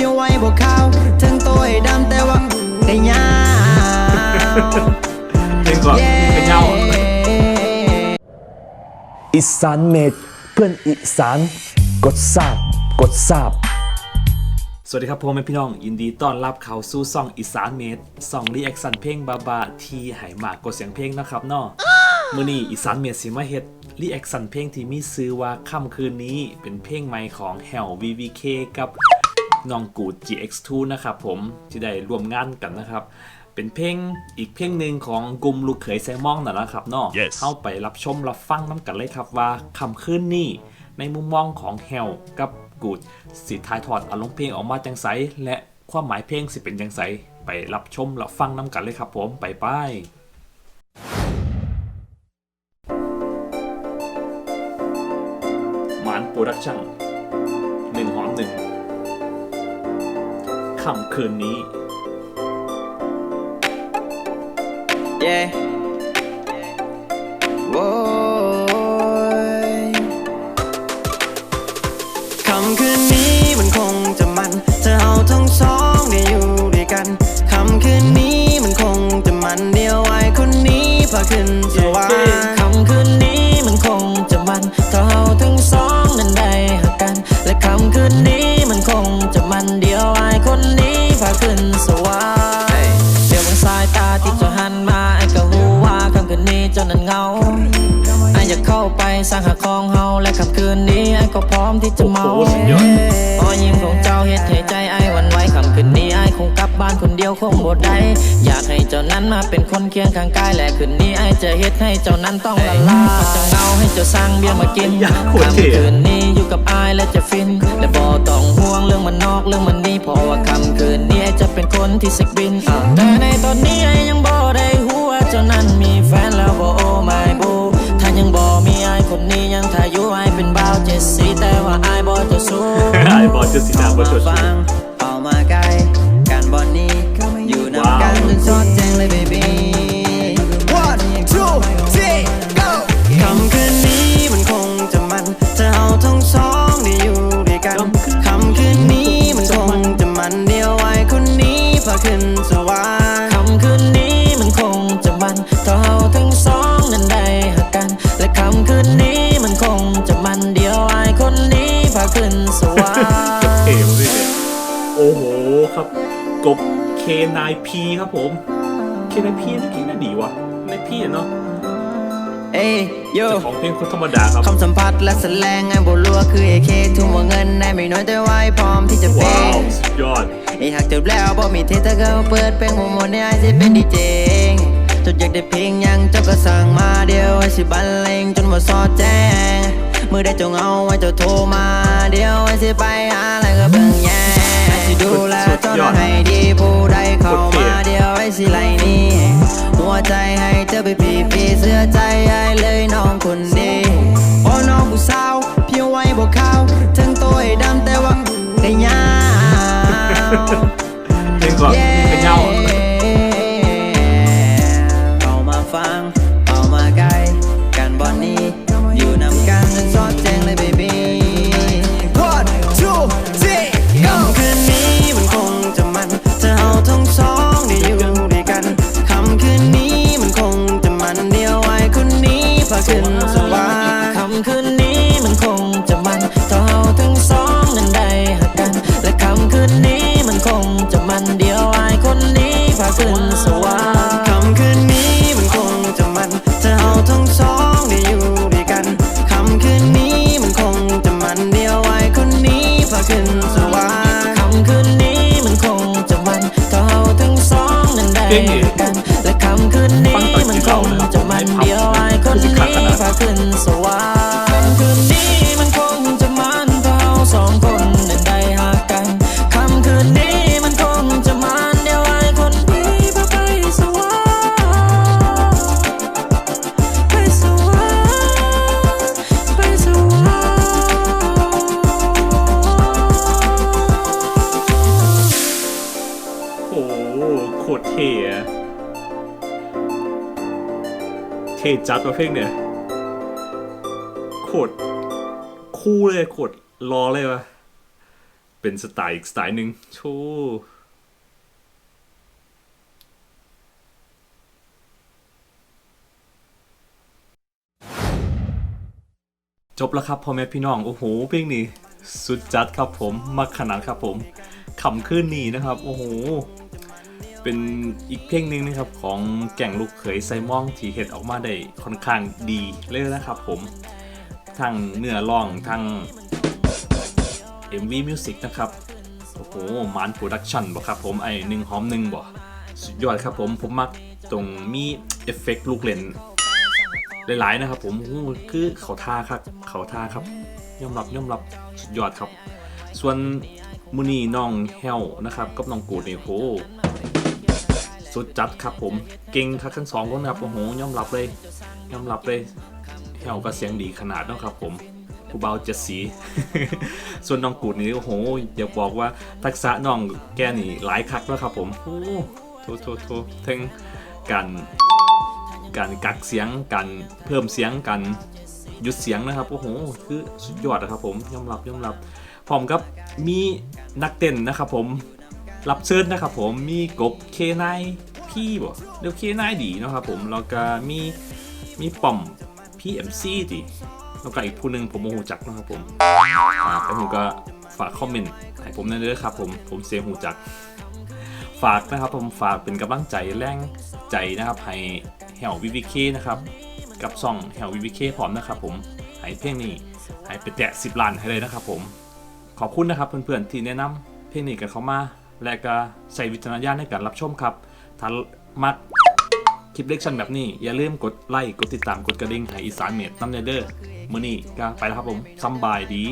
พี่ไว้บอกเขาถึงตัวดำแต่ว่าได้ยาวเพลงก่อนเป็นเงาอีสานเมดเพื่อนอีสานกดทราบกดทราบสวัสดีครับพ่อแม่พี่น้อง ยินดีต้อนรับเขาสู่ซ่องอีสานเมดซ่องรีแอคชั่นเพลงบาบาที่ไหมากกดเสียงเพลงนะครับเนาะมื้อนี้อีสานเมดสิมาเฮ็ดรีแอคชั่นเพลงที่มีชื่อว่าค่ำคืนนี้เป็นเพลงใหม่ของ Hell VVK กับ น้องกูด GX2 นะครับผมที่ได้ร่วมงานกันนะครับ เป็นเพลงอีกเพลงหนึ่งของกลุ่มลูกเขยแซมมองนั่นแหละครับเนาะ Yes เข้าไปรับชมรับฟังน้ำกันเลยครับว่าค่ำคืนนี้ในมุมมองของเฮลกับกูดสิทายทอดอารมณ์เพลงออกมาจังไสและความหมายเพลงสิเป็นจังไสไปรับชมรับฟังน้ำกันเลยครับผมไปไปหมานโปรดักชั่น ค่ำคืนนี้เสร้างหาของเฮาและค่ำคืนนี้ไอ้ก็พร้อมที่จะเมาโอ้โหสุดยอดรอยยิ้มของเจ้าเฮ็ดให้ใจไอ้หวันไหวค่ำคืนนี้ไอ้คงกลับบ้านคนเดียวคงบ่ได้อยากให้เจ้านั้นมาเป็นคนเคียงข้างกายและคืนนี้ไอ้จะเฮ็ดให้เจ้านั้นต้องละลายจะเงาให้เจ้าสร้างเบียร์มากินอยากโคตรเท่ค่ำคืนนี้อยู่กับไอ้และจะฟินและบ่ต้องห่วงเรื่องมันนอกเรื่องมันนี่เพราะว่าค่ำคืนนี้ไอ้จะเป็นคนที่เซ็กบินแต่ในตอนนี้ไอ้ยังบ่ บอลเจะสีดาบอลเจ กบ K9P ครับผม K9P นี่เก่งน่าดีวะในพี่เนาะเอ้ยโยเจ้าของเพลงคนธรรมดาครับคำสัมผัสและแสลงไอ้บรัวคือเอเคทุ่มว่าเงินในไม่น้อยแต่ไว้พร้อมที่จะเปว้าวย์สุดยอดไอ้หักจบแล้วบ่มีเทเธอก็เปิดเพลงโมโมในไอ้สิเป็นดีเจงจดอยากได้เพลงหยังเจ้าก็สั่งมาเดียวไอ้สิบันเลงจนว่าซอดแจ้งมือได้จงเอาไว้เจ้าโทรมาเดียวไอ้สิไปหาอะไรก็เบิ่งแย่ไอ้สิ ดูแลเจ้าหน้าให้ดีผู้ใดเข้ามาเดียวไอ้สิไล่หนี่หัวใจให้เธอไปปีปีเสื้อใจไอ้เลยน้องคนดีโอ้น้องผู้สาวเพียงไว้บอกเขาถึงตัวไอ้ดำแต่ว่าได้ยาวเงก่อนเป็นเงาเอา องนั้นได้หักกันและคำคืนนี้มันคงจะมันเดียวไอ้คนนี้พาขึ้นสวรรค์คำคื เท่จัดว่ะเพลงเนี่ยโคตรคู่เลยโคตรรอเลยวะเป็นสไตล์อีกสไตล์หนึ่งโชว์จบแล้วครับพ่อแม่พี่น้อง โอ้โหเพลงนี้ สุดจัดครับผม มักขนาดครับผมขำขึ้นนี่นะครับ โอ้โห เป็นอีกเพลงหนึ่งนะครับของแก่งลูกเขยไซมองที่เห็ดออกมาได้ค่อนข้างดีเลยนะครับผมทั้งเนื้อร้องทั้ง MV Music นะครับ โอ้โหมานโปรดักชั่นบ่ครับผมไอหนึ่งหอมหนึ่งบ่สุดยอดครับผมผมมักตรงมีเอฟเฟกต์ลูกเล่นหลายๆนะครับผมคือเขาท่าครับเขาท่าครับยอมรับยอมรับสุดยอดครับ ส่วนมูนีน้องเฮลนะครับกับน้องกูดนี่โห สุดจัดครับผมเก่งครับทั้งสองคนครับโอ้โหยอมรับเลยยอมรับเลยเฮลก็เสียงดีขนาดเนาะครับผมผู้เบาเจ็ดสี ส่วนน้องกูดนี่โอ้โหอยากบอกว่าทักษะน้องแกนี่หลายคักแล้วครับผมโอ้โทโทโททั้งการการกักเสียงการเพิ่มเสียงการหยุดเสียงนะครับโอ้โหคือสุดยอดนะครับผมยอมรับยอมรับพร้อมกับมีนักเต้นนะครับผม รับเชิญนะครับผมมีกบเคนายพี่บ่เดี๋ยวเคนายดีนะครับผมแล้วก็มีมีป่อมพี่เอ็มซีดีแล้วก็อีกผู้หนึ่งผมโมโหจักนะครับผมอ่าแต่ผมก็ฝากคอมเมนต์ให้ผมนั่นเลยครับผมผมเสียหูจัก ฝากนะครับผมฝากเป็นกำลังใจแรงใจนะครับให้แหววิวิเคนะครับกับซองแหววิวิเคพร้อมนะครับผมให้เพลงนี้ให้ไปแตะ10ล้านให้เลยนะครับผมขอบคุณนะครับเพื่อนๆที่แนะนำเพลงนี้กันเข้ามา และก็ใส่วิจารณญาณในการรับชมครับ ถ้ามักคลิปเล็กชันแบบนี้ อย่าลืมกดไลค์ กดติดตาม กดกระดิ่งให้อีสานเมดน้ำเนเดอร์มือนี้ก็ไปแล้วครับผมสบายดี